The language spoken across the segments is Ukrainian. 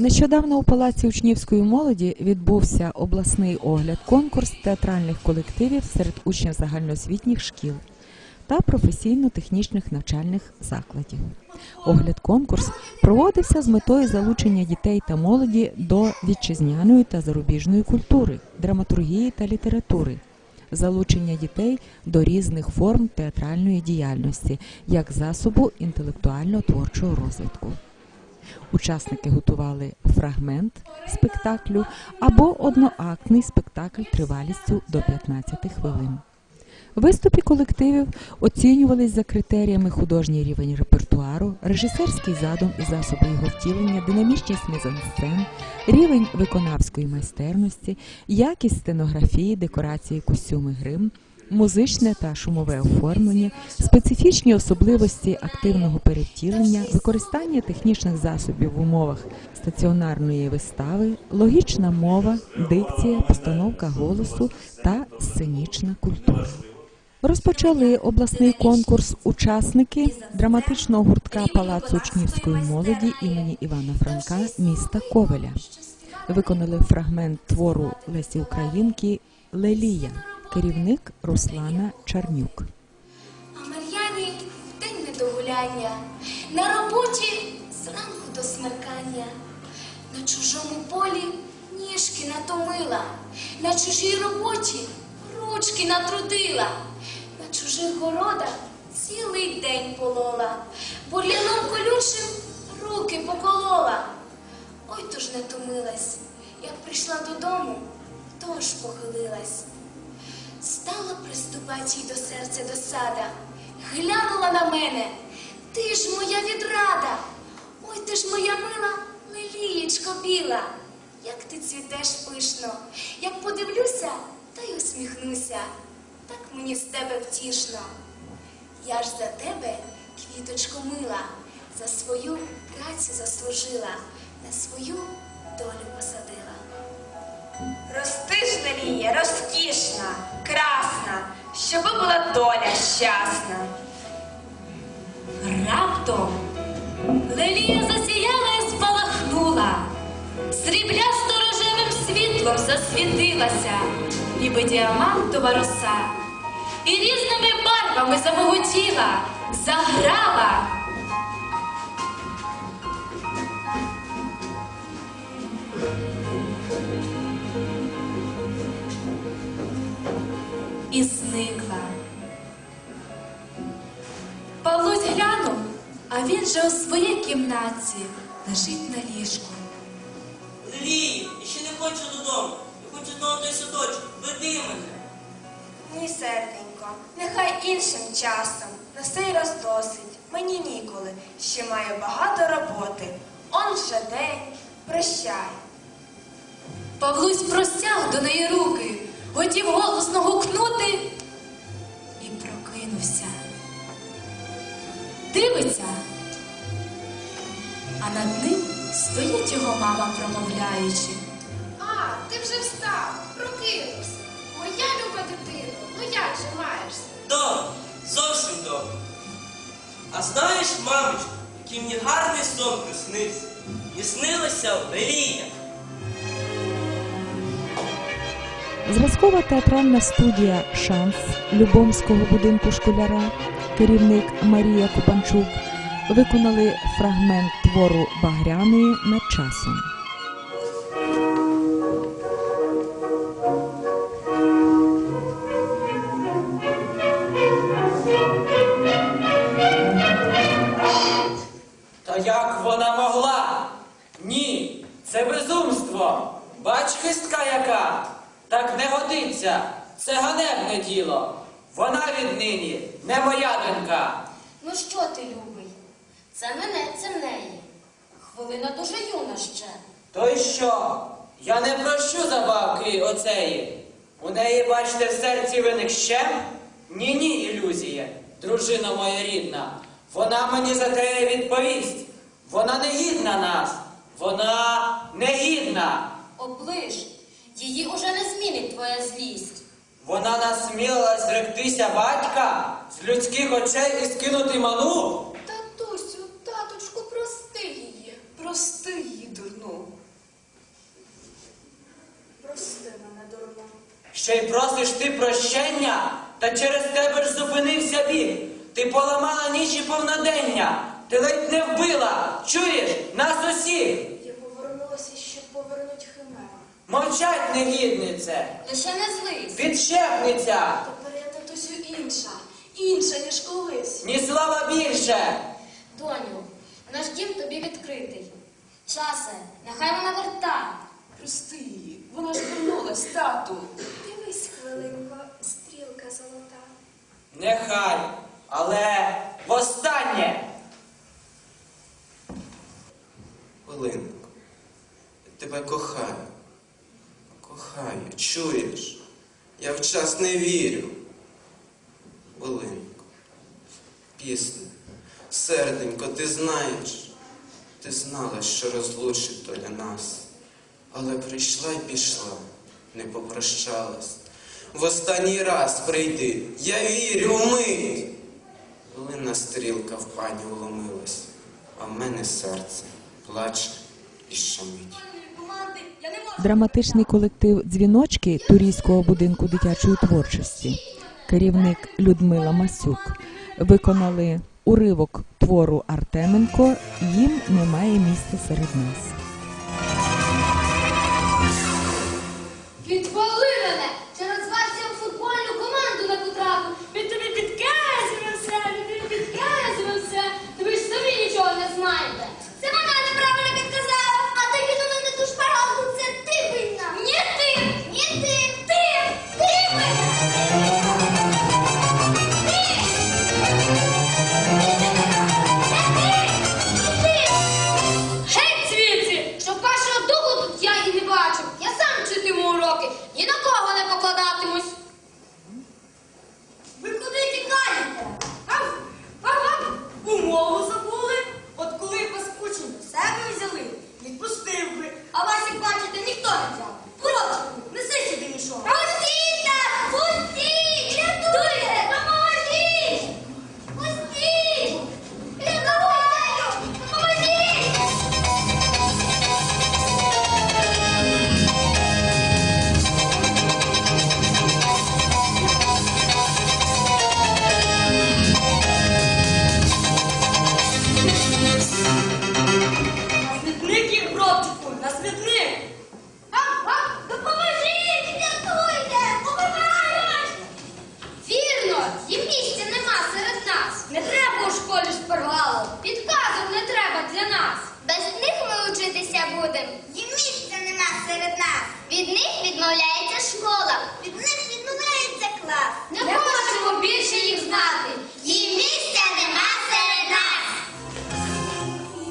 Нещодавно у Палаці учнівської молоді відбувся обласний огляд конкурс театральних колективів серед учнів загальноосвітніх шкіл та професійно-технічних навчальних закладів. Огляд конкурс проводився з метою залучення дітей та молоді до вітчизняної та зарубіжної культури, драматургії та літератури, залучення дітей до різних форм театральної діяльності як засобу інтелектуально-творчого розвитку. Учасники готували фрагмент спектаклю або одноактний спектакль тривалістю до 15 хвилин. Виступи колективів оцінювались за критеріями художній рівень репертуару, режисерський задум і засоби його втілення, динамічність мізансцен, рівень виконавської майстерності, якість сценографії, декорації, костюми, грим, музичне та шумове оформлення, специфічні особливості активного перевтілення, використання технічних засобів в умовах стаціонарної вистави, логічна мова, дикція, постановка голосу та сценічна культура. Розпочали обласний конкурс учасники драматичного гуртка Палацу учнівської молоді імені Івана Франка міста Ковеля. Виконали фрагмент твору Лесі Українки Лелія, керівник Руслана Чарнюк. А Мар'яні в день недогуляння, на роботі зранку до смеркання, на чужому полі ніжки натомила, на чужій роботі ручки натрудила, на чужих городах цілий день полола, бур'яном колючим руки поколола. Ой, то ж не томилась, як прийшла додому, тож похилилась. Стала приступать їй до серця досада, глянула на мене. Ти ж моя відрада. Ой, ти ж моя мила лилієчко біла. Як ти цвітеш пишно, як подивлюся, та й усміхнуся. Так мені з тебе втішно. Я ж за тебе, квіточко мила, за свою працю заслужила, на свою долю посадила. Рости ж Лелія, розкішна, красна, щоби була доля щасна. Раптом Лелія засіяла і спалахнула, сріблясто рожевим світлом засвітилася, ніби діамантова роса, і різними барвами замоготіла, заграла. І зникла. А він же у своїй кімнаті лежить на ліжку. Лілії, я ще не хочу додому. Я хочу знову той садочок. Веди мене. Ні, серденько, нехай іншим часом. На сей раз досить. Мені ніколи. Ще маю багато роботи. Он вже день. Прощай. Павлусь простяг до неї руки, хотів голосно гукнути і прокинувся. Дивиться, а над ним стоїть його мама, промовляючи. А, ти вже встав, прокинувся. Моя люба дитино, ну як же маєшся? Добре, зовсім добре. А знаєш, мамочко, який мені гарний сон приснився. Мені снилася Лелія. Зразкова театральна студія Шанс Любомського будинку школяра, керівник Марія Купанчук, виконали фрагмент твору Багряної над часом. Ти, любий? Це мене, це в неї. Хвилина дуже юна ще. То й що? Я не прощу забавки оцеї. У неї, бачите, в серці виник ще? Ні, ні, ілюзія. Дружина моя рідна. Вона мені за те відповість. Вона не гідна нас. Вона не гідна. Оближ, її уже не змінить твоя злість. Вона насмілилась зректися батька з людських очей і скинути ману? Татусю, таточку, прости її. Прости її, дурну. Прости мене, дурну. Ще й просиш ти прощення, та через тебе ж зупинився бік. Ти поламала ніч і повнодення. Ти ледь не вбила. Чуєш? Нас усіх. Я повернулася, щоб повернуть химера. Мовчать, негіднице. Ну, Лише не злись. Відщепниця. Інша, ніж колись. Ні слова більше. Доню, наш дім тобі відкритий. Часе, нехай вона верта. Прости її, вона ж вернулась, тату. Дивись, хвилинко, стрілка золота. Нехай. Але востаннє. Оленко, я тебе кохаю. Кохаю, чуєш? Я в час не вірю. Оленко, пісня, серденько, ти знаєш, ти знала, що розлучить доля нас, але прийшла й пішла, не попрощалась. В останній раз прийди, я вірю вмить. Линна стрілка в пані уломилась, а в мене серце плаче і щемить. Драматичний колектив дзвіночки Турійського будинку дитячої творчості, керівник Людмила Масюк, виконали уривок твору Артеменко Їм немає місця серед нас.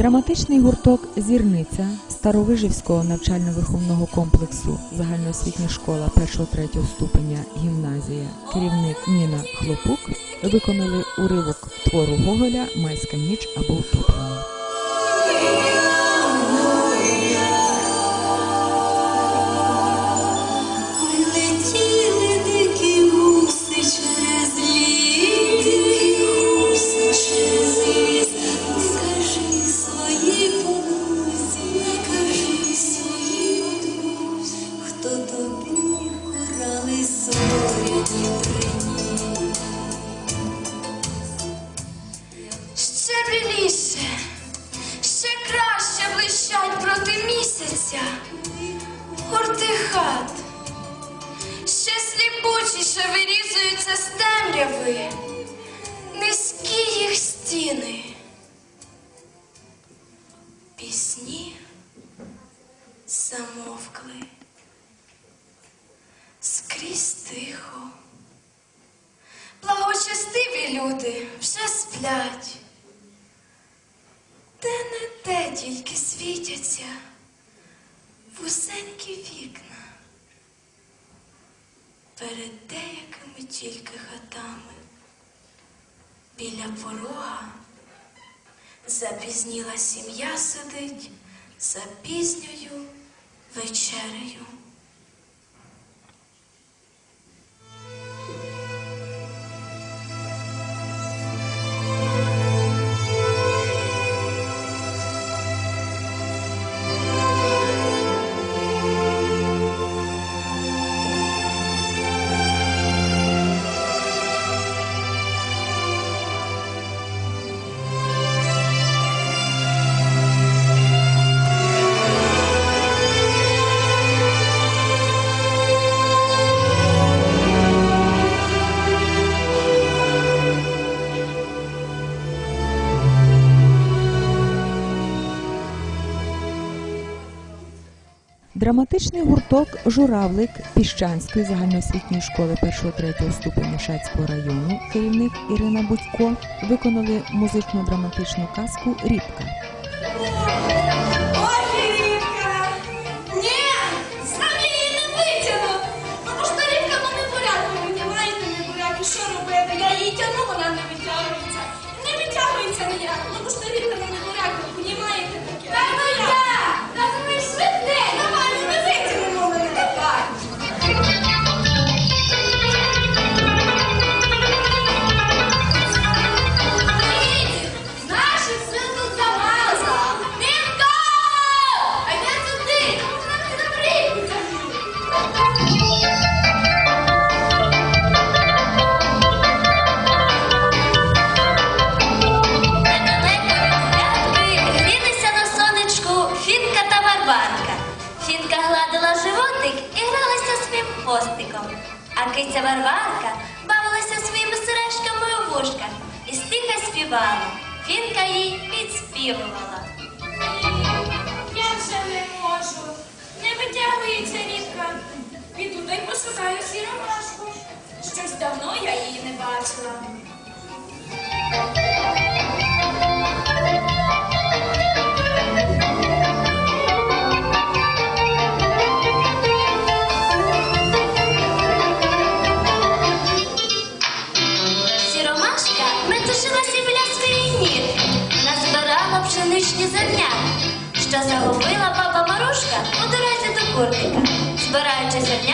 Драматичний гурток Зірниця Старовижівського навчально-виховного комплексу Загальноосвітня школа 1-3 ступеня гімназія, керівник Ніна Хлопук виконали уривок твору Гоголя Майська ніч або утоплення. Хат, ще сліпучіше вирізуються з темряви, низькі їх стіни. Пісні замовкли, скрізь тихо. Благочестиві люди вже сплять. Де не те тільки світяться вузенькі вікна. Перед деякими тільки хатами. Біля порога запізніла сім'я сидить за пізньою вечерею. Драматичний гурток Журавлик Піщанської загальноосвітньої школи 1-3 ступеня Шацького району, керівник Ірина Будько, виконали музично-драматичну казку Рібка. А киця Варварка бавилася своїми сережками у вушках і стиха співала. Фінка їй підспівувала. Я вже не можу. Не витягується рідка. Піду туди пошукаю сіромашку. Щось давно я її не бачила. noches,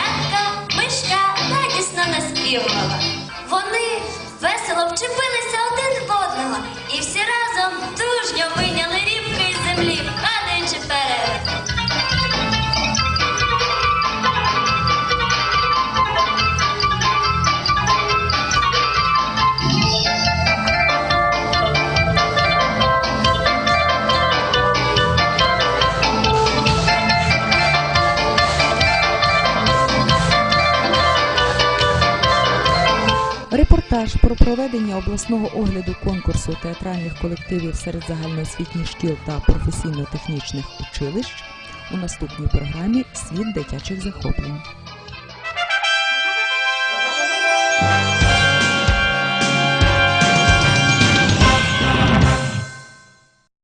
Репортаж про проведення обласного огляду конкурсу театральних колективів серед загальноосвітніх шкіл та професійно-технічних училищ у наступній програмі Світ дитячих захоплень.